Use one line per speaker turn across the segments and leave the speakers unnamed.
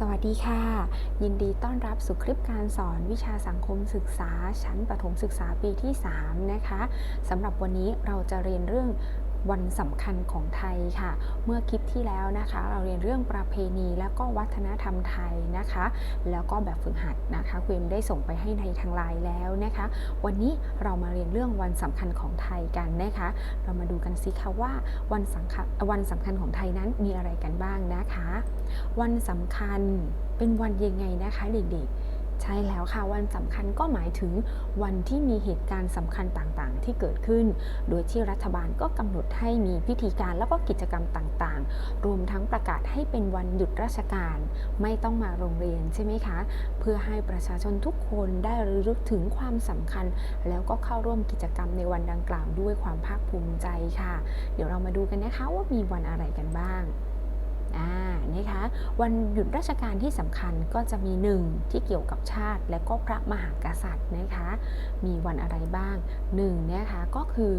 สวัสดีค่ะ ยินดีต้อนรับสู่คลิปการสอนวิชาสังคมศึกษา ชั้นประถมศึกษาปีที่ 3 นะคะสำหรับวันนี้เราจะเรียนเรื่อง วันสำคัญของไทยค่ะ เมื่อคลิปที่แล้วนะคะ เราเรียนเรื่องประเพณีและก็วัฒนธรรมไทยนะคะ แล้วก็แบบฝึกหัดนะคะคุยมได้ส่งไปให้ในทางไลน์แล้วนะคะ วันนี้เรามาเรียนเรื่องวันสำคัญของไทยกันนะคะ เรามาดูกันสิคะว่าวันสำคัญวันสำคัญของไทยนั้นมีอะไรกันบ้างนะคะ วันสำคัญเป็นวันยังไงนะคะเด็กๆ ใช่แล้วค่ะวันสำคัญก็หมายถึงวันที่มีเหตุการณ์สำคัญต่างๆ ที่เกิดขึ้น โดยที่รัฐบาลก็กำหนดให้มีพิธีการแล้วก็กิจกรรมต่างๆ รวมทั้งประกาศให้เป็นวันหยุดราชการ ไม่ต้องมาโรงเรียนใช่ไหมคะ เพื่อให้ประชาชนทุกคนได้ระลึกถึงความสำคัญ แล้วก็เข้าร่วมกิจกรรมในวันดังกล่าวด้วยความภาคภูมิใจค่ะ เดี๋ยวเรามาดูกันนะคะว่ามีวันอะไรกันบ้าง อ่านะคะวันหยุดราชการที่สำคัญก็จะมีหนึ่งที่เกี่ยวกับชาติและก็พระมหากษัตริย์นะคะมีวันอะไรบ้างหนึ่งนะคะก็คือ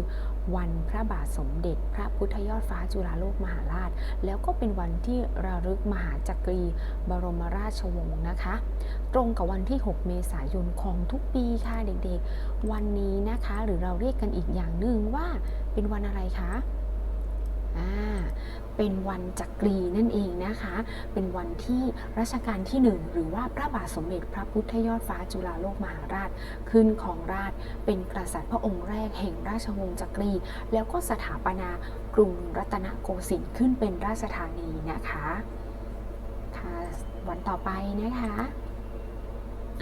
วันพระบาทสมเด็จ พระพุทธยอดฟ้าจุฬาโลกมหาราช แล้วก็เป็นวันที่ระลึกมหาจักรีบรมราชวงศ์นะคะ ตรงกับวันที่ 6 เมษายนของทุกปีค่ะเด็กๆ วันนี้นะคะหรือเราเรียกกันอีกอย่างหนึ่งว่าเป็นวันอะไรคะอ่า เป็นวันจักรีนั่นเองนะคะ เป็นวันที่รัชกาลที่ 1 หรือว่าพระบาทสมเด็จพระพุทธยอดฟ้าจุฬาโลกมหาราช ขึ้นของราชเป็นกษัตริย์พระองค์แรกแห่งราชวงศ์จักรี แล้วก็สถาปนากรุงรัตนโกสินทร์ขึ้นเป็นราชธานีนะคะค่ะวันต่อไปนะคะ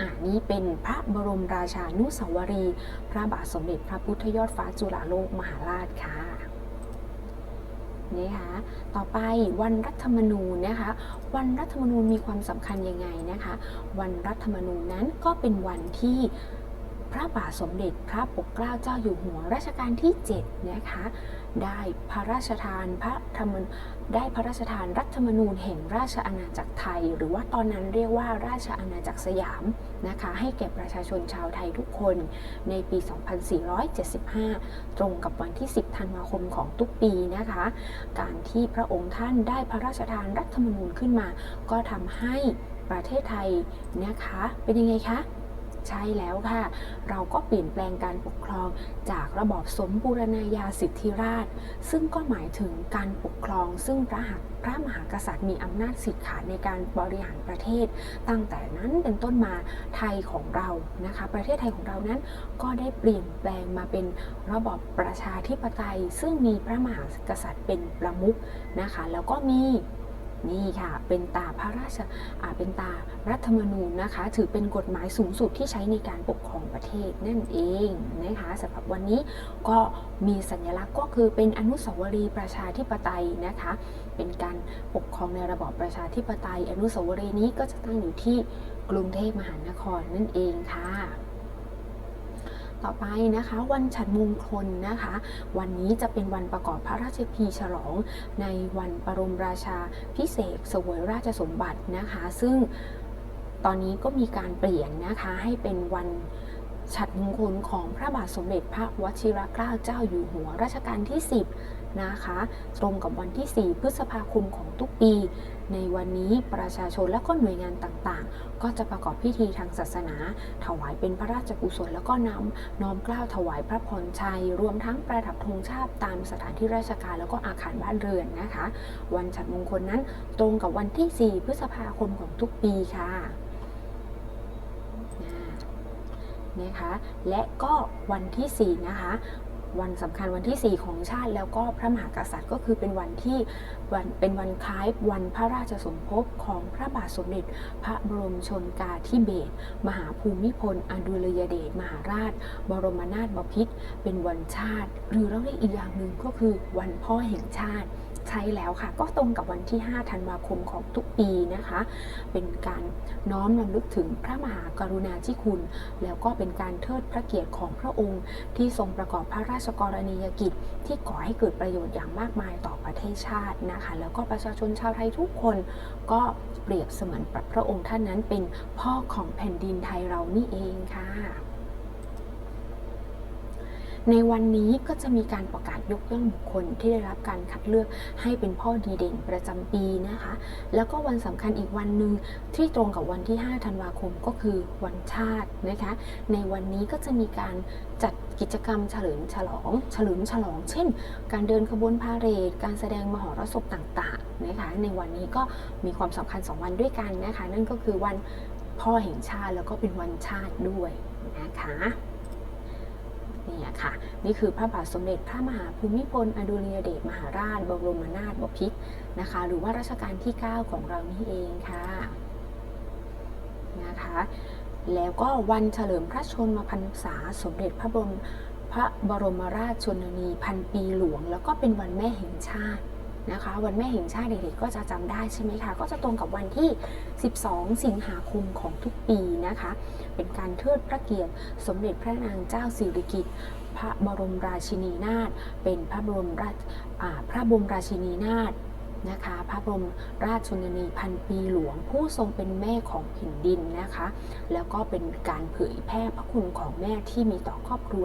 อ่านี่เป็นพระบรมราชานุสาวรี พระบาทสมเด็จพระพุทธยอดฟ้าจุฬาโลกมหาราชค่ะ นะคะต่อไปวันรัฐธรรมนูญนะคะวันรัฐธรรมนูญมีความสำคัญยังไงนะคะวันรัฐธรรมนูญนั้นก็เป็นวันที่พระบาทสมเด็จพระปกเกล้าเจ้าอยู่หัวรัชกาลที่7นะคะได้พระราชทานพระธรรม ได้พระราชทานรัฐธรรมนูญแห่งราชอาณาจักรไทย หรือว่าตอนนั้นเรียกว่าราชอาณาจักรสยามนะคะให้แก่ประชาชนชาวไทยทุกคนในปี 2475 ตรงกับวันที่ 10 ธันวาคมของทุกปีนะคะ การที่พระองค์ท่านได้พระราชทานรัฐธรรมนูญขึ้นมา ก็ทำให้ประเทศไทยนะคะ เป็นยังไงคะ ใช่แล้วค่ะ เราก็เปลี่ยนแปลงการปกครองจากระบอบสมบูรณาญาสิทธิราช ซึ่งก็หมายถึงการปกครอง ซึ่งพระหักพระมหากษัตริย์มีอำนาจสิทธิ์ขาดในการบริหารประเทศ ตั้งแต่นั้นเป็นต้นมาไทยของเรานะคะ ประเทศไทยของเรานั้นก็ได้เปลี่ยนแปลงมาเป็นระบอบประชาธิปไตย ซึ่งมีพระมหากษัตริย์เป็นประมุขนะคะ แล้วก็มี นี่ค่ะ เป็นตาพระราชอ่าเป็นตารัฐธรรมนูญนะคะ ถือเป็นกฎหมายสูงสุดที่ใช้ในการปกครองประเทศนั่นเองนะคะสำหรับวันนี้ก็มีสัญลักษณ์ก็คือเป็นอนุสาวรีย์ประชาธิปไตยนะคะ เป็นการปกครองในระบอบประชาธิปไตย อนุสาวรีย์นี้ก็จะตั้งอยู่ที่กรุงเทพมหานครนั่นเองค่ะ ต่อไปนะคะ วันฉัดมงคลนะคะ วันนี้จะเป็นวันประกอบพระราชพิธีฉลอง ในวันปรมราชาพิเศษเสวยราชสมบัตินะคะ ซึ่งตอนนี้ก็มีการเปลี่ยนนะคะให้เป็นวันฉัดมงคลของพระบาทสมเด็จพระวชิรเกล้าเจ้าอยู่หัวรัชกาลที่ 10 นะคะ ตรงกับวันที่ 4 พฤษภาคมของทุกปี ในวันนี้ประชาชนและก็หน่วยงานต่างๆ ก็จะประกอบพิธีทางศาสนา ถวายเป็นพระราชกุศลแล้วก็นำน้อมเกล้าวถวายพระพรชัย รวมทั้งประดับธงชาติตามสถานที่ราชการแล้วก็อาคารบ้านเรือนนะคะ วันฉัตรมงคลนั้นตรงกับวันที่ 4 พฤษภาคมของทุกปีค่ะนะคะและก็วันที่ 4 นะคะ วันสำคัญวันที่ 4 ของชาติ แล้วก็พระมหากษัตริย์ก็คือเป็นวันที่วันเป็นวันคล้ายวันพระราชสมภพของพระบาทสมเด็จ พระบรมชนกาธิเบศรมหาภูมิพล อดุลยเดชมหาราช บรมนาถบพิตรเป็นวันชาติ หรือเราเรียกอีกอย่างหนึ่งก็คือวันพ่อแห่งชาติ ช่แล้วค่ะ ก็ตรงกับวันที่ 5 ธันวาคมของทุกปีนะคะ เป็นการน้อมรำลึกถึงพระมหากรุณาธิคุณ แล้วก็เป็นการเทิดพระเกียรติของพระองค์ ที่ทรงประกอบพระราชกรณียกิจ ที่ก่อให้เกิดประโยชน์อย่างมากมายต่อประเทศชาตินะคะ แล้วก็ประชาชนชาวไทยทุกคนก็เปรียบเสมือนพระองค์ท่านนั้นเป็นพ่อของแผ่นดินไทยเรานี่เองค่ะ ในวันนี้ก็จะมีการประกาศยกย่องบุคคลที่ได้รับการคัดเลือกให้เป็นพ่อดีเด่นประจำปีนะคะ แล้วก็วันสำคัญอีกวันหนึ่งที่ตรงกับวันที่ 5 ธันวาคมก็คือวันชาตินะคะ ในวันนี้ก็จะมีการจัดกิจกรรมเฉลิมฉลอง เฉลิมฉลอง เช่น การเดินขบวนพาเหรด การแสดงมหรสพต่างๆนะคะ ในวันนี้ก็มีความสำคัญ 2 วันด้วยกันนะคะ นั่นก็คือวันพ่อแห่งชาติแล้วก็เป็นวันชาติด้วยนะคะ เนี่ยค่ะ นี่คือพระบาทสมเด็จพระมหาภูมิพล อดุลยเดชมหาราชบรมนาถบพิตรนะคะ หรือว่ารัชกาลที่ 9 ของเรานี่เองค่ะนะคะแล้วก็วันเฉลิมพระชนมพรรษาสมเด็จพระบรมพระบรมราชชนนีพันปีหลวง แล้วก็เป็นวันแม่แห่งชาติ นะคะ วันแม่แห่งชาติเด็กๆก็จะจำได้ใช่ไหมคะ ก็จะตรงกับวันที่ 12 สิงหาคมของทุกปีนะคะ เป็นการเทิดพระเกียรติสมเด็จพระนางเจ้าสิริกิติ์พระบรมราชินีนาถเป็นพระบรมราชอ่าพระบรมราชินีนาถนะคะพระบรมราชชนนีพันปีหลวงผู้ทรงเป็นแม่ของแผ่นดินนะคะ แล้วก็เป็นการเผยแพร่พระคุณของแม่ที่มีต่อครอบครัว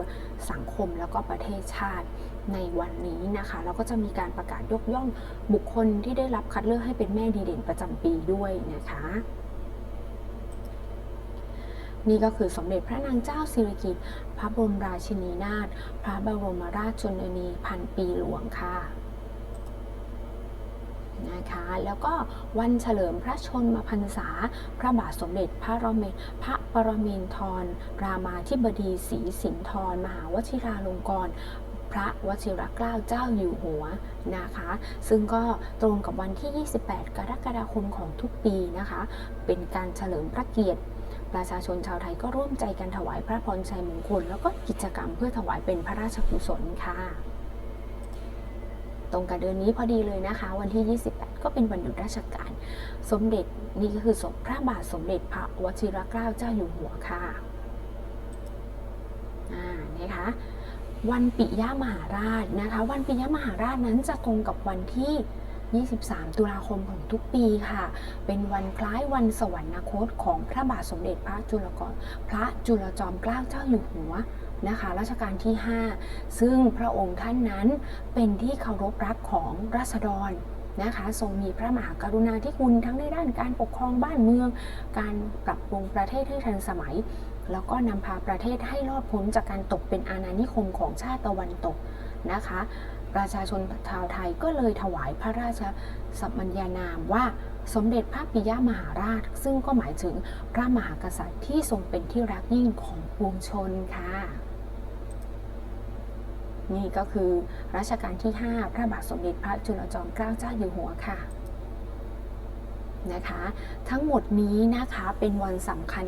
สังคมแล้วก็ประเทศชาติ ในวันนี้นะคะแล้วก็จะมีการประกาศยกย่องบุคคลที่ได้รับคัดเลือกให้เป็นแม่ดีเด่นประจำปีด้วยนะคะ นี่ก็คือสมเด็จพระนางเจ้าสิริกิติ์พระบรมราชินีนาถพระบรมราชชนนีพันปีหลวงค่ะนะคะแล้วก็วันเฉลิมพระชนมพรรษา พระบาทสมเด็จพระรเมพระปรมินทร รามาธิบดีศรีสินธรมหาวชิราลงกรณ พระวชิรเกล้าเจ้าอยู่หัวนะคะ ซึ่งก็ตรงกับวันที่ 28 กรกฎาคมของทุกปีนะคะ เป็นการเฉลิมพระเกียรติ ประชาชนชาวไทยก็ร่วมใจกันถวายพระพรชัยมงคล แล้วก็กิจกรรมเพื่อถวายเป็นพระราชกุศลค่ะตรงกับเดือนนี้พอดีเลยนะคะ วันที่ 28 ก็เป็นวันหยุดราชการ สมเด็จนี่ก็คือสมพระบาทสมเด็จพระวชิรเกล้าเจ้าอยู่หัวค่ะ อ่านะคะ วันปิยมหาราชนะคะ วันปิยมหาราชนั้นจะตรงกับวันที่ 23 ตุลาคมของทุกปีค่ะ เป็นวันคล้ายวันสวรรคตของพระบาทสมเด็จพระจุลกรพระจุลจอมเกล้าเจ้าอยู่หัวนะคะรัชกาลที่ 5 ซึ่งพระองค์ท่านนั้นเป็นที่เคารพรักของราษฎรนะคะทรงมีพระมหากรุณาธิคุณทั้งในด้านการปกครองบ้านเมือง การปรับปรุงประเทศให้ทันสมัย แล้วก็นำพาประเทศให้รอดพ้นจากการตกเป็นอาณานิคมของชาติตะวันตกนะคะ ประชาชนชาวไทยก็เลยถวายพระราชสัมมัญญานามว่าสมเด็จพระปิยมหาราช ซึ่งก็หมายถึงพระมหากษัตริย์ที่ทรงเป็นที่รักยิ่งของปวงชนค่ะนี่ก็คือรัชกาลที่ 5 พระบาทสมเด็จพระจุลจอมเกล้าเจ้าอยู่หัวค่ะ นะคะ ทั้งหมดนี้นะคะเป็นวันสำคัญ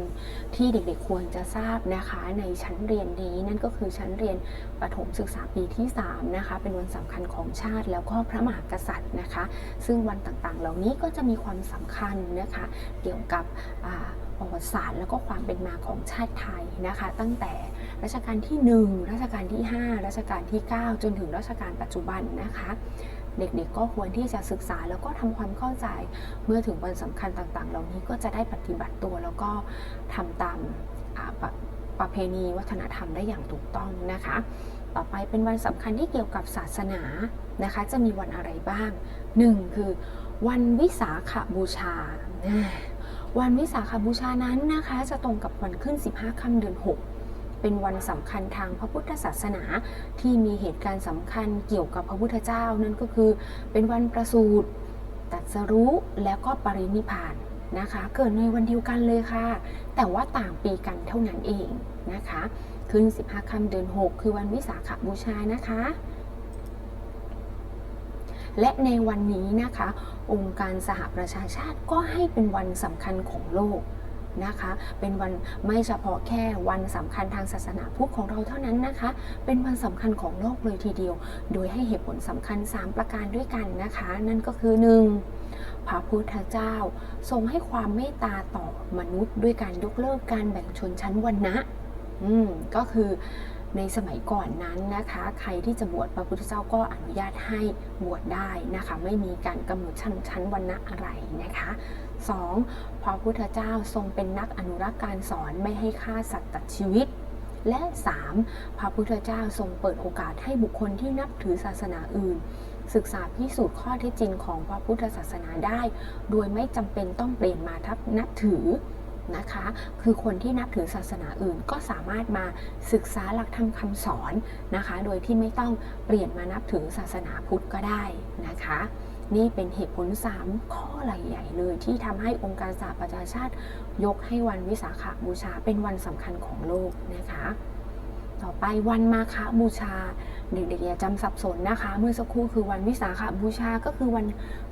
ที่เด็กๆควรจะทราบนะคะในชั้นเรียนนี้นั่นก็คือชั้นเรียนประถมศึกษาปีที่3นะคะเป็นวันสำคัญของชาติแล้วก็พระมหากษัตริย์นะคะ ซึ่งวันต่างๆ เหล่านี้ก็จะมีความสำคัญนะคะเกี่ยวกับประวัติศาสตร์แล้วก็ความเป็นมาของชาติไทยนะคะ ตั้งแต่รัชกาลที่ 1 รัชกาลที่ 5 รัชกาลที่ 9 จนถึงรัชกาลปัจจุบันนะคะ เด็กๆ ก็ควรที่จะศึกษาแล้วก็ทำความเข้าใจ เมื่อถึงวันสำคัญต่างๆ เหล่านี้ก็จะได้ปฏิบัติตัวแล้วก็ทำตามอ่าประประเพณีวัฒนธรรมได้อย่างถูกต้องนะคะ ต่อไปเป็นวันสำคัญที่เกี่ยวกับศาสนานะคะ จะมีวันอะไรบ้าง 1. คือวันวิสาขบูชา วันวิสาขบูชานั้นนะคะ จะตรงกับวันขึ้น 15 ค่ำเดือน 6 เป็นวันสำคัญทางพระพุทธศาสนาที่มีเหตุการณ์สำคัญเกี่ยวกับพระพุทธเจ้านั่นก็คือ เป็นวันประสูติตรัสรู้แล้วก็ปรินิพานนะคะ เกิดในวันเดียวกันเลยค่ะ แต่ว่าต่างปีกันเท่านั้นเองนะคะ ขึ้น 15ค่ำเดือน 6 คือวันวิสาขบูชานะคะและในวันนี้นะคะ องค์การสหประชาชาติก็ให้เป็นวันสำคัญของโลก นะคะ เป็นวันไม่เฉพาะแค่วันสำคัญทางศาสนาพุทธของเราเท่านั้นนะคะ เป็นวันสำคัญของโลกเลยทีเดียว โดยให้เหตุผลสำคัญ 3 ประการด้วยกันนะคะ นั่นก็คือ 1. พระพุทธเจ้า ทรงให้ความเมตตาต่อมนุษย์ ด้วยการยกเลิกการแบ่งชนชั้นวรรณะ อืมก็คือ ในสมัยก่อนนั้นนะคะ ใครที่จะบวชพระพุทธเจ้าก็อนุญาตให้บวชได้นะคะ ไม่มีการกำหนดชั้นชั้นวรรณะอะไรนะคะ 2. พระพุทธเจ้าทรงเป็นนักอนุรักษ์การสอนไม่ให้ฆ่าสัตว์ตัดชีวิต และ 3. พระพุทธเจ้าทรงเปิดโอกาสให้บุคคลที่นับถือศาสนาอื่น ศึกษาพิสูจน์ข้อเท็จจริงของพระพุทธศาสนาได้ โดยไม่จำเป็นต้องเปลี่ยนมาทับนับถือ นะคะ คือคนที่นับถือศาสนาอื่นก็สามารถมาศึกษาหลักธรรมคำสอนนะคะ โดยที่ไม่ต้องเปลี่ยนมานับถือศาสนาพุทธก็ได้นะคะ นี่เป็นเหตุผล 3 ข้อใหญ่ๆเลยที่ทำให้องค์การสหประชาชาติ ยกให้วันวิสาขบูชาเป็นวันสำคัญของโลกนะคะต่อไปวันมาฆบูชา เด็กๆอย่าจำสับสนนะคะ เมื่อสักครู่คือวันวิสาขบูชาก็คือวัน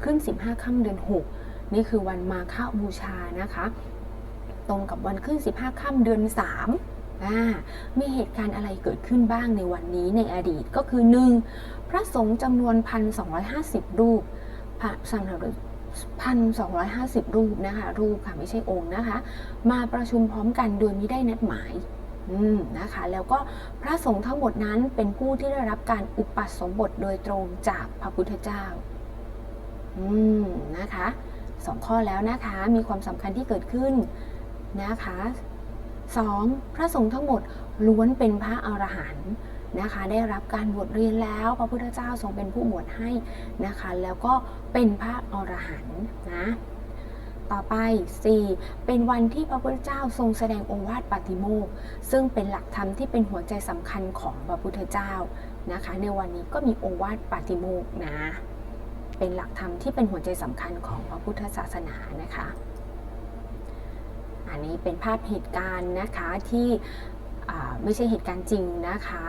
ขึ้น 15 ค่ำเดือน 6 นี่คือวันมาฆบูชานะคะ ตรงกับวันขึ้น 15 ค่ำเดือน3อ่ามีเหตุการณ์อะไรเกิดขึ้นบ้างในวันนี้ในอดีตก็คือ 1. พระสงฆ์จำนวน 1,250 รูปพระสำหรับพันสองรูปนะคะ รูปค่ะไม่ใช่องค์นะคะ มาประชุมพร้อมกันโดยไม่ได้นัดหมายมนะคะ แล้วก็พระสงฆ์ทั้งหมดนั้นเป็นผู้ที่ได้รับการอุปัสมบทโดยตรงจากพระพุทธเจ้าอืมนะคะสองข้อแล้วนะคะ มีความสำคัญที่เกิดขึ้น นะคะสองพระสงฆ์ทั้งหมดล้วนเป็นพระอรหันต์นะคะ ได้รับการบวชเรียนแล้วพระพุทธเจ้าทรงเป็นผู้บวชให้นะคะ แล้วก็เป็นพระอรหันต์นะต่อไป 4. เป็นวันที่พระพุทธเจ้าทรงแสดงองค์วาดปาติโมกข์ซึ่งเป็นหลักธรรมที่เป็นหัวใจสำคัญของพระพุทธเจ้านะคะ ในวันนี้ก็มีองค์วาดปาติโมกข์นะ เป็นหลักธรรมที่เป็นหัวใจสำคัญของพระพุทธศาสนานะคะ อันนี้เป็นภาพเหตุการณ์นะคะที่ไม่ใช่เหตุการณ์จริงนะคะ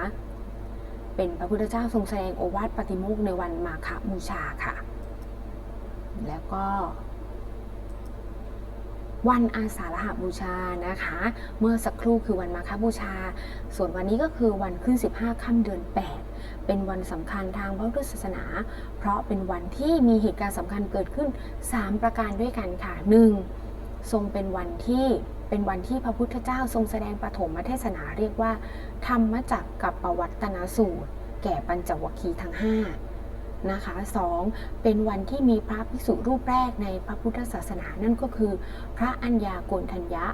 เป็นพระพุทธเจ้าทรงแสดงโอวาทปาติโมกข์ในวันมาฆบูชาค่ะ แล้วก็วันอาสาฬหบูชานะคะ เมื่อสักครู่คือวันมาฆบูชา ส่วนวันนี้ก็คือวันขึ้น 15 ค่ำเดือน 8 เป็นวันสำคัญทางพระพุทธศาสนา เพราะเป็นวันที่มีเหตุการณ์สำคัญเกิดขึ้น 3 ประการด้วยกันค่ะ 1. ทรงเป็นวันที่เป็นวันที่พระพุทธเจ้าทรงแสดงปฐมเทศนาเรียกว่า ธรรมจักกับปวัตนสูตร แก่ปัญจวัคคีย์ทั้ง5นะคะ 2. เป็นวันที่มีพระภิกษุรูปแรกในพระพุทธศาสนานั่นก็คือ พระอัญญาโกณทัญญะ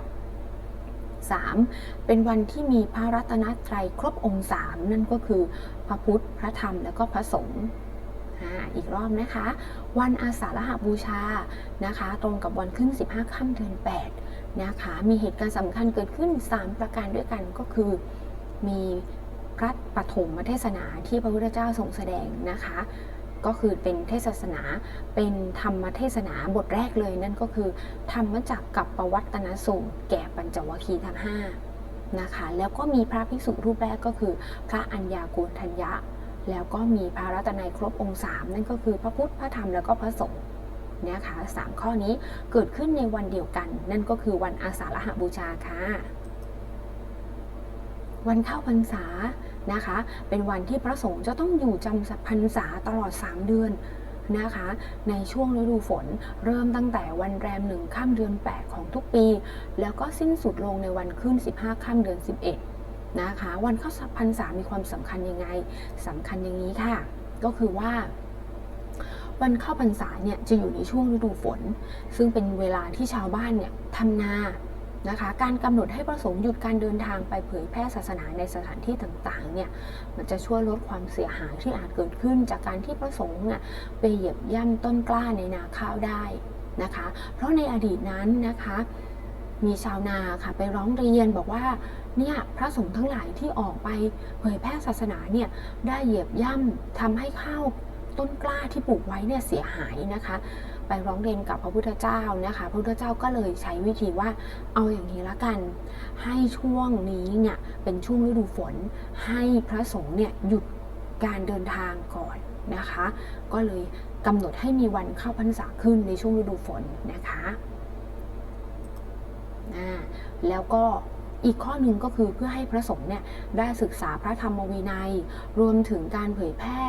3. เป็นวันที่มีพระรัตนตรัยครบองค์3นั่นก็คือ พระพุทธ พระธรรม และก็พระสงฆ์ อีกรอบนะคะ วันอาสาฬหบูชานะคะ ตรงกับวันขึ้น 15 ค่ำเดือน 8 นะคะ มีเหตุการณ์สำคัญเกิดขึ้น 3 ประการด้วยกันก็คือมีพระปฐมเทศนาที่พระพุทธเจ้าทรงแสดงนะคะ ก็คือเป็นเทศนาเป็นธรรมเทศนาบทแรกเลยนั่นก็คือธรรมจักกับประวัตนสูตรแก่ปัญจวัคคีย์ทั้ง5นะคะแล้วก็มีพระภิกษุรูปแรกก็คือ พระอัญญาโกณทัญญะ แล้วก็มีพระรัตนัยครบองค์สามนั่นก็คือพระพุทธ พระธรรม แล้วก็พระสงฆ์นะคะสามข้อนี้เกิดขึ้นในวันเดียวกัน นั่นก็คือวันอาสาฬหบูชาค่ะ วันเข้าพรรษานะคะ เป็นวันที่พระสงฆ์จะต้องอยู่จำพรรษาตลอด 3 เดือนนะคะ ในช่วงฤดูฝนเริ่มตั้งแต่วันแรมหนึ่งข้ามเดือน 8 ของทุกปี แล้วก็สิ้นสุดลงในวันขึ้น 15ข้ามเดือน 11 นะคะ วันเข้าพรรษามีความสำคัญยังไงสำคัญอย่างนี้ค่ะ ก็คือว่า วันเข้าพรรษาเนี่ยจะอยู่ในช่วงฤดูฝน ซึ่งเป็นเวลาที่ชาวบ้านเนี่ยทำนานะคะการกำหนดให้พระสงฆ์หยุดการเดินทางไปเผยแพร่ศาสนาในสถานที่ต่างๆเนี่ยมันจะช่วยลดความเสียหายที่อาจเกิดขึ้น จากการที่พระสงฆ์เนี่ยไปเหยียบย่ำต้นกล้าในนาข้าวได้นะคะ เพราะในอดีตนั้นนะคะ มีชาวนาค่ะไปร้องเรียนบอกว่า เนี่ยพระสงฆ์ทั้งหลายที่ออกไปเผยแพร่ศาสนาเนี่ยได้เหยียบย่ำทำให้ข้าวต้นกล้าที่ปลูกไว้เนี่ยเสียหายนะคะ ไปร้องเรียนกับพระพุทธเจ้านะคะ พระพุทธเจ้าก็เลยใช้วิธีว่าเอาอย่างนี้ละกัน ให้ช่วงนี้เนี่ยเป็นช่วงฤดูฝน ให้พระสงฆ์เนี่ยหยุดการเดินทางก่อนนะคะ ก็เลยกำหนดให้มีวันเข้าพรรษาขึ้นในช่วงฤดูฝนนะคะ แล้วก็ อีกข้อหนึ่งก็คือเพื่อให้พระสงฆ์เนี่ยได้ศึกษาพระธรรมวินัย รวมถึงการเผยแพร่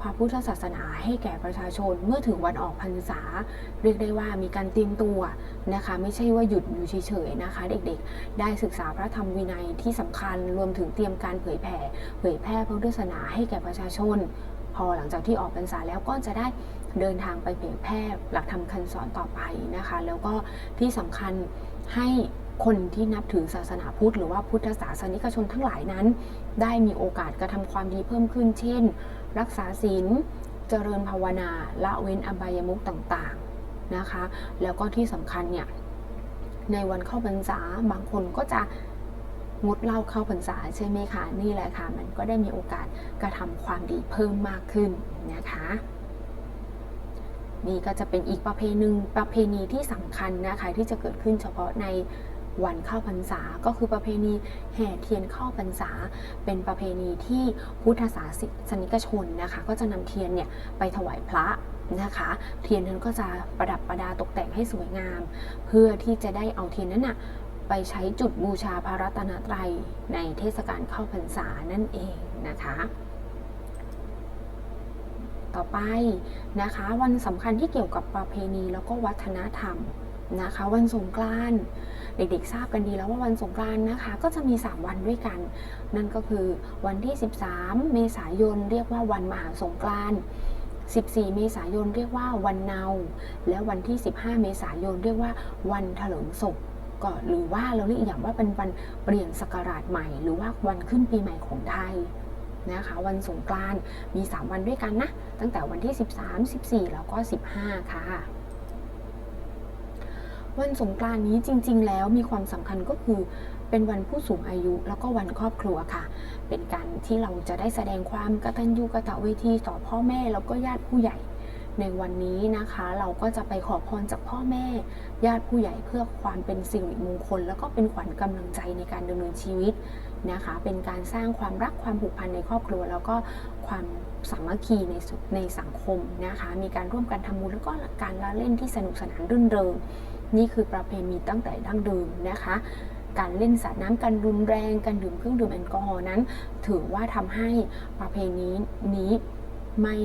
พระพุทธศาสนาให้แก่ประชาชนเมื่อถึงวันออกพรรษา เรียกได้ว่ามีการเตรียมตัวนะคะ ไม่ใช่ว่าหยุดอยู่เฉยๆนะคะ เด็กๆ ได้ศึกษาพระธรรมวินัยที่สำคัญรวมถึงเตรียมการเผยแผ่เผยแพร่พระพุทธศาสนาให้แก่ประชาชน พอหลังจากที่ออกพรรษาแล้วก็จะได้เดินทางไปเผยแพร่หลักธรรมคำสอนต่อไปนะคะ แล้วก็ที่สำคัญให้ คนที่นับถือศาสนาพุทธหรือว่าพุทธศาสนิกชนทั้งหลายนั้น ได้มีโอกาสกระทำความดีเพิ่มขึ้น เช่น รักษาศีล เจริญภาวนา ละเว้นอบายมุขต่างๆนะคะ แล้วก็ที่สำคัญเนี่ยในวันเข้าพรรษาบางคนก็จะงดเหล้าเข้าพรรษาใช่ไหมคะ นี่แหละค่ะ มันก็ได้มีโอกาสกระทำความดีเพิ่มมากขึ้นนะคะนี่ก็จะเป็นอีกประเพณีประเพณีที่สำคัญนะคะที่จะเกิดขึ้นเฉพาะใน วันเข้าพรรษา ก็คือประเพณีแห่เทียนเข้าพรรษา เป็นประเพณีที่พุทธศาสนิกชนนะคะ ก็จะนำเทียนเนี่ยไปถวายพระนะคะ เทียนนั้นก็จะประดับประดาตกแต่งให้สวยงาม เพื่อที่จะได้เอาเทียนนั้นน่ะไปใช้จุดบูชาพระรัตนตรัยในเทศกาลเข้าพรรษานั่นเองนะคะต่อไปนะคะวันสำคัญที่เกี่ยวกับประเพณีแล้วก็วัฒนธรรมนะคะ วันสงกรานต์ เด็กๆทราบกันดีแล้วว่าวันสงกรานต์นะคะ ก็จะมี 3 วันด้วยกัน นั่นก็คือวันที่ 13 เมษายนเรียกว่าวันมหาสงกรานต์14 เมษายนเรียกว่าวันเนา และวันที่ 15 เมษายนเรียกว่าวันถลิงศพก็หรือว่าเราเรียกอีกอย่างว่าเป็นวันเปลี่ยนศักราชใหม่ หรือว่าวันขึ้นปีใหม่ของไทยนะคะวันสงกรานต์มี 3 วันด้วยกันนะ ตั้งแต่วันที่ 13 14 แล้วก็ 15 ค่ะ วันสงกรานต์นี้จริง ๆ แล้วมีความสำคัญก็คือเป็นวันผู้สูงอายุ แล้วก็วันครอบครัวค่ะ เป็นการที่เราจะได้แสดงความกตัญญูกตเวทีต่อพ่อแม่แล้วก็ญาติผู้ใหญ่ ในวันนี้นะคะ เราก็จะไปขอพรจากพ่อแม่ ญาติผู้ใหญ่เพื่อความเป็นสิริมงคล แล้วก็เป็นขวัญกำลังใจในการดำเนินชีวิตนะคะ เป็นการสร้างความรักความผูกพันในครอบครัว แล้วก็ความสามัคคีในสุในสังคมนะคะ มีการร่วมกันทำบุญแล้วก็การละเล่นที่สนุกสนานรื่นเริง นี่คือประเพณีตั้งแต่ดั้งเดิมนะคะ การเล่นสาดน้ำกันรุนแรง การดื่มเครื่องดื่มแอลกอฮอล์นั้น ถือว่าทำให้ประเพณีนี้ไม่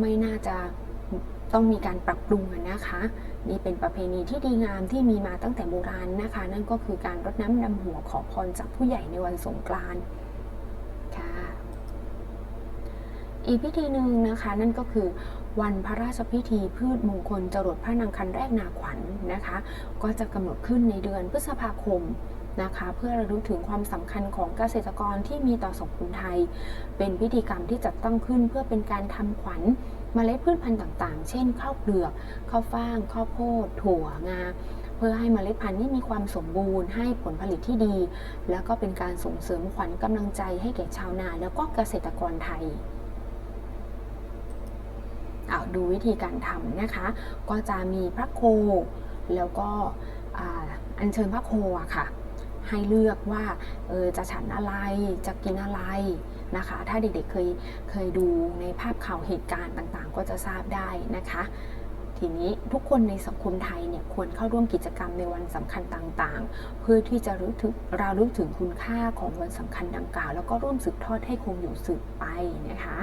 ไม่น่าจะต้องมีการปรับปรุงนะคะ นี่เป็นประเพณีที่ดีงามที่มีมาตั้งแต่โบราณนะคะ นั่นก็คือการรดน้ำดำหัวขอพรจากผู้ใหญ่ในวันสงกรานต์ค่ะอีกพิธีหนึ่งนะคะ นั่นก็คือ วันพระราชพิธีพืชมงคลจรดพระนางคันแรกนาขวัญนนะคะ ก็จะกำหนดขึ้นในเดือนพฤษภาคมนะคะเพื่อระลึกถึงความสำคัญของเกษตรกรที่มีต่อสังคมไทย เป็นพิธีกรรมที่จัดตั้งขึ้นเพื่อเป็นการทำขวัญเมล็ดพืชพันธุ์ต่างๆ เช่น ข้าวเปลือก ข้าวฟ่าง ข้าวโพด ถั่วงา เพื่อให้เมล็ดพันธุ์นี้มีความสมบูรณ์ ให้ผลผลิตที่ดี แล้วก็เป็นการส่งเสริมขวัญกำลังใจให้แก่ชาวนาแล้วก็เกษตรกรไทย ดูวิธีการทำนะคะ ก็จะมีพระโค แล้วก็อัญเชิญพระโคอะค่ะ ให้เลือกว่าเออจะฉันอะไรจะกินอะไรนะคะ ถ้าเด็กๆเคยเคยดูในภาพข่าวเหตุการณ์ต่างๆ ก็จะทราบได้นะคะทีนี้ทุกคนในสังคมไทยเนี่ยควรเข้าร่วมกิจกรรมในวันสำคัญต่างๆ เพื่อที่จะรู้ถึงเราลึกถึงคุณค่าของวันสำคัญดังกล่าว แล้วก็ร่วมสืบทอดให้คงอยู่สืบไปนะคะ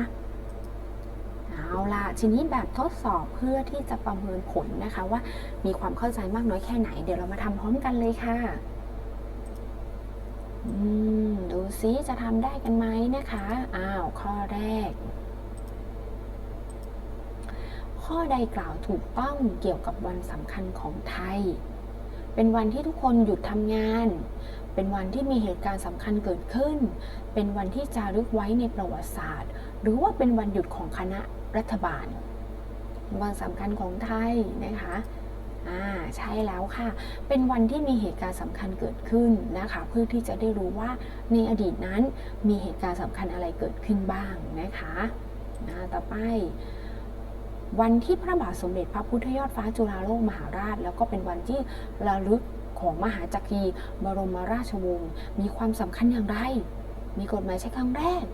เอาล่ะทีนี้แบบทดสอบเพื่อที่จะประเมินผลนะคะว่ามีความเข้าใจมากน้อยแค่ไหน เดี๋ยวเรามาทำพร้อมกันเลยค่ะดูซิจะทำได้กันไหมนะคะ อ้าว ข้อแรก ข้อใดกล่าวถูกต้องเกี่ยวกับวันสำคัญของไทย เป็นวันที่ทุกคนหยุดทำงาน เป็นวันที่มีเหตุการณ์สำคัญเกิดขึ้น เป็นวันที่จารึกไว้ในประวัติศาสตร์ หรือว่าเป็นวันหยุดของคณะ รัฐบาลวันสำคัญของไทยนะคะอ่าใช่แล้วค่ะ เป็นวันที่มีเหตุการณ์สำคัญเกิดขึ้นนะคะ เพื่อที่จะได้รู้ว่าในอดีตนั้นมีเหตุการณ์สำคัญอะไรเกิดขึ้นบ้างนะคะนะต่อไป วันที่พระบาทสมเด็จพระพุทธยอดฟ้าจุฬาโลกมหาราช แล้วก็เป็นวันที่ระลึกของมหาจักรีบรมราชวงศ์มีความสำคัญอย่างไร มีกฎหมายใช้ครั้งแรก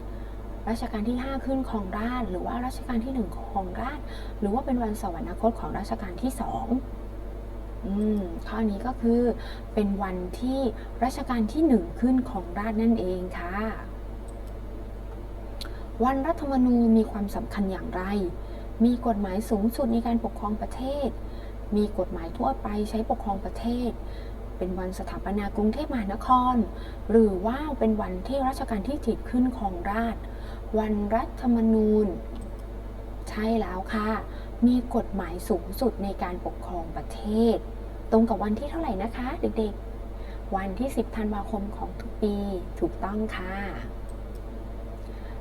รัชกาลที่ 5 ขึ้นของราชหรือว่ารัชกาลที่1ของราชหรือว่าเป็นวันสวรรคตของรัชกาลที่2อืมข้อนี้ก็คือเป็นวันที่รัชกาลที่หนึ่งขึ้นของราชนั่นเองค่ะ วันรัฐธรรมนูญมีความสำคัญอย่างไร มีกฎหมายสูงสุดในการปกครองประเทศ มีกฎหมายทั่วไปใช้ปกครองประเทศ เป็นวันสถาปนากรุงเทพมหานคร หรือว่าเป็นวันที่รัชกาลที่เจ็ดขึ้นของราช วันรัฐธรรมนูญ ใช่แล้วค่ะ มีกฎหมายสูงสุดในการปกครองประเทศ ตรงกับวันที่เท่าไหร่นะคะ เด็กๆ วันที่ 10ธันวาคมของทุกปีถูกต้องค่ะ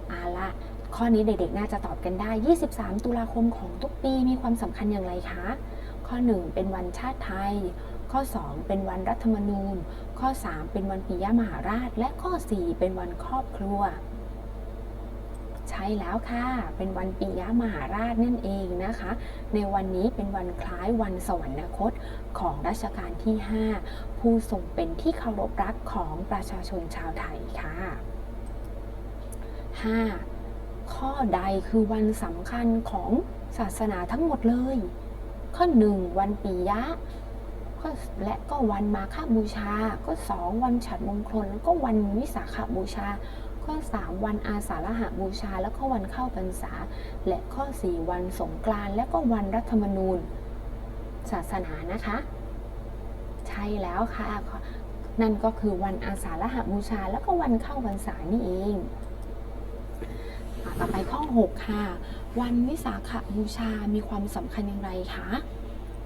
เอาละข้อนี้เด็กๆ น่าจะตอบกันได้ 23 ตุลาคมของทุกปีมีความสำคัญอย่างไรคะ ข้อ 1 เป็นวันชาติไทย ข้อ 2 เป็นวันรัฐธรรมนูญ ข้อ 3 เป็นวันปิยมหาราช และข้อ 4 เป็นวันครอบครัว ช่แล้วค่ะ เป็นวันปิยมหาราชนั่นเองนะคะ ในวันนี้เป็นวันคล้ายวันสวรรคตของรัชกาลที่ 5 ผู้ทรงเป็นที่เคารพรักของประชาชนชาวไทยค่ะ 5. ข้อใดคือวันสำคัญของศาสนาทั้งหมดเลย ข้อ 1 วันปียะข้อและก็วันมาฆบูชา ก็ 2 วันฉัตรมงคล แล้วก็วันวิสาขบูชา ข้อ 3 วันอาสาฬหบูชา แล้วก็วันเข้าพรรษา และข้อ 4 วันสงกรานต์และก็วันรัฐธรรมนูญ ศาสนานะคะ ใช่แล้วค่ะ นั่นก็คือวันอาสาฬหบูชา แล้วก็วันเข้าพรรษานี่เองต่อไปข้อ 6 ค่ะ วันวิสาขบูชา มีความสำคัญอย่างไรคะ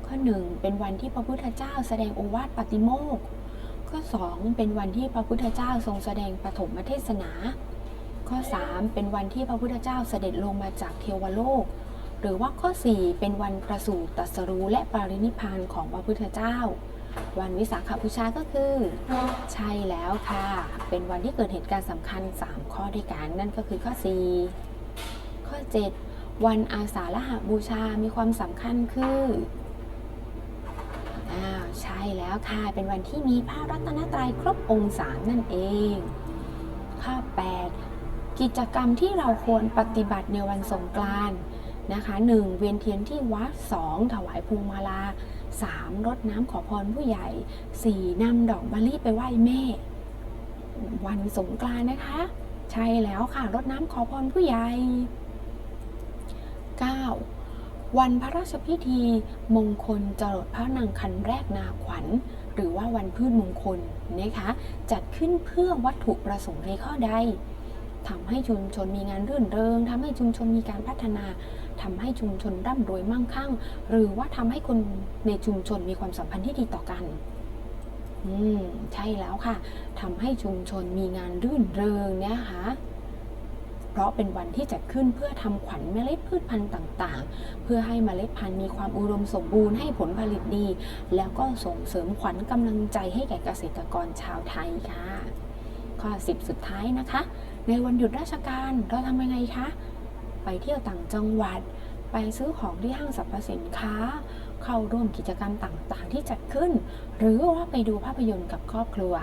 ข้อ 1 เป็นวันที่พระพุทธเจ้าแสดงโอวาทปาติโมกข์ ข้อ 2 เป็นวันที่พระพุทธเจ้าทรงแสดงปฐมเทศนา ข้อ 3 เป็นวันที่พระพุทธเจ้าเสด็จลงมาจากเทวโลก หรือว่าข้อ 4 เป็นวันประสูติตรัสรู้และปรินิพานของพระพุทธเจ้า วันวิสาขบูชาก็คือ ใช่แล้วค่ะ เป็นวันที่เกิดเหตุการณ์สำคัญ 3 ข้อด้วยกันนั่นก็คือข้อ 4 ข้อ 7 วันอาสาฬหบูชามีความสำคัญคือ แล้วค่ะ เป็นวันที่มีพระรัตนตรัยครบองค์สามนั่นเองข้อ 8 กิจกรรมที่เราควรปฏิบัติในวันสงกรานต์นะคะ 1. เวียนเทียนที่วัด 2. ถวายพวงมาลา 3. รดน้ำขอพรผู้ใหญ่ 4. นำดอกมะลิไปไหว้แม่ วันสงกรานต์นะคะ ใช่แล้วค่ะ รดน้ำขอพรผู้ใหญ่ 9. วันพระราชพิธี มงคลจรดพระนางคันแรกนาขวัญ หรือว่าวันพืชมงคลนะคะจัดขึ้นเพื่อวัตถุประสงค์ในข้อใดทำให้ชุมชนมีงานรื่นเริงทำให้ชุมชนมีการพัฒนาทำให้ชุมชนร่ำรวยมั่งคั่ง หรือว่าทำให้คนในชุมชนมีความสัมพันธ์ที่ดีต่อกันอืมใช่แล้วค่ะทำให้ชุมชนมีงานรื่นเริงนะคะ เพราะเป็นวันที่จัดขึ้นเพื่อทำขวัญเมล็ดพืชพันธุ์ต่างๆ เพื่อให้เมล็ดพันธุ์มีความอุดมสมบูรณ์ให้ผลผลิตดี แล้วก็ส่งเสริมขวัญกำลังใจให้แก่เกษตรกรชาวไทยค่ะ ข้อ 10 สุดท้ายนะคะ ในวันหยุดราชการเราทำยังไงคะ ไปเที่ยวต่างจังหวัด ไปซื้อของที่ห้างสรรพสินค้าเข้าร่วมกิจกรรมต่างๆ ที่จัดขึ้น หรือว่าไปดูภาพยนตร์กับครอบครัว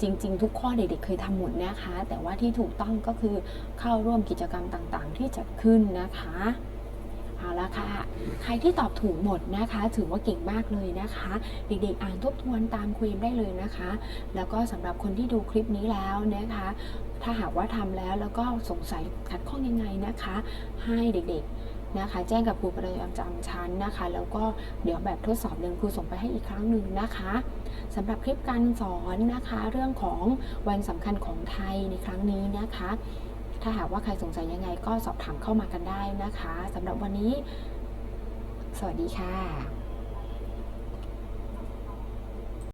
จริง ๆ ทุกข้อเด็กๆเคยทำหมดนะคะ แต่ว่าที่ถูกต้องก็คือเข้าร่วมกิจกรรมต่างๆ ที่จัดขึ้นนะคะเอาละค่ะ ใครที่ตอบถูกหมดนะคะ ถือว่าเก่งมากเลยนะคะ เด็กๆอ่านทบทวนตามคุยได้เลยนะคะ แล้วก็สำหรับคนที่ดูคลิปนี้แล้วนะคะ ถ้าหากว่าทำแล้วแล้วก็สงสัยขัดข้องยังไงนะคะ ให้เด็กๆ นะคะ แจ้งกับครูประจำชั้นนะคะ แล้วก็เดี๋ยวแบบทดสอบเดินครูส่งไปให้อีกครั้งหนึ่งนะคะสำหรับคลิปการสอนนะคะ เรื่องของวันสำคัญของไทยในครั้งนี้นะคะ ถ้าหากว่าใครสงสัยยังไงก็สอบถามเข้ามากันได้นะคะสำหรับวันนี้ สวัสดีค่ะ